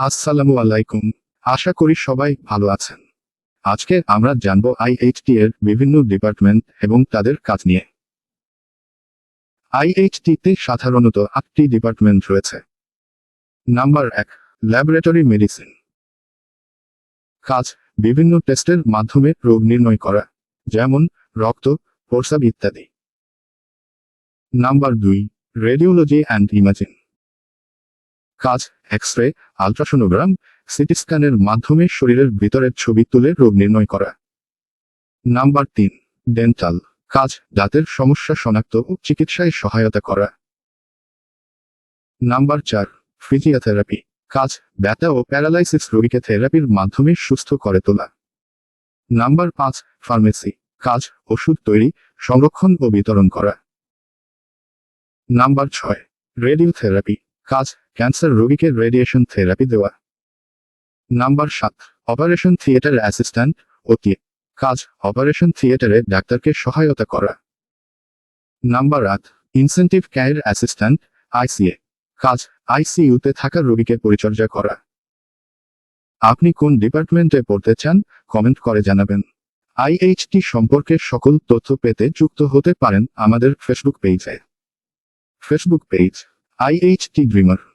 আসসালামু আলাইকুম। আশা করি সবাই ভালো আছেন। আজকে আমরা জানব আইএইচটি এর বিভিন্ন ডিপার্টমেন্ট এবং তাদের কাজ নিয়ে। আইএইচটি তে সাধারণত আটটি ডিপার্টমেন্ট রয়েছে। নাম্বার এক, ল্যাবরেটরি মেডিসিন। কাজ, বিভিন্ন টেস্টের মাধ্যমে রোগ নির্ণয় করা, যেমন রক্ত প্রসাব ইত্যাদি। নাম্বার দুই, রেডিওলজি অ্যান্ড ইমাজিং। কাজ এক্স রে আলট্রাসোনোগ্রাম সিটি স্ক্যানের মাধ্যমে শরীরের ভিতরের ছবি তুলে রোগ নির্ণয় করা। নাম্বার তিন ডেন্টাল কাজ, দাঁতের সমস্যা শনাক্ত ও চিকিৎসায় সহায়তা করা। নাম্বার চার ফিজিওথেরাপি কাজ, ব্যথা ও প্যারালাইসিস রোগীকে থেরাপির মাধ্যমে সুস্থ করে তোলা। নাম্বার পাঁচ ফার্মেসি কাজ, ওষুধ তৈরি, সংরক্ষণ ও বিতরণ করা। নাম্বার ছয় রেডিওথেরাপি কাজ ক্যান্সার রোগীকে রেডিয়েশন থেরাপি দেওয়া। নাম্বার সাত অপারেশন থিয়েটার অ্যাসিস্ট্যান্ট ওটি কাজ অপারেশন থিয়েটারে ডাক্তারকে সহায়তা করা। নাম্বার আট ইনসেন্টিভ কেয়ার অ্যাসিস্ট্যান্ট আইসিএ কাজ আইসিইউতে থাকা রোগীকে পরিচর্যা করা। আপনি কোন ডিপার্টমেন্টে পড়তে চান কমেন্ট করে জানাবেন। আইএইচটি সম্পর্কে সকল তথ্য পেতে যুক্ত হতে পারেন আমাদের ফেসবুক পেজে ফেসবুক পেজ আইএইচটি ড্রিমার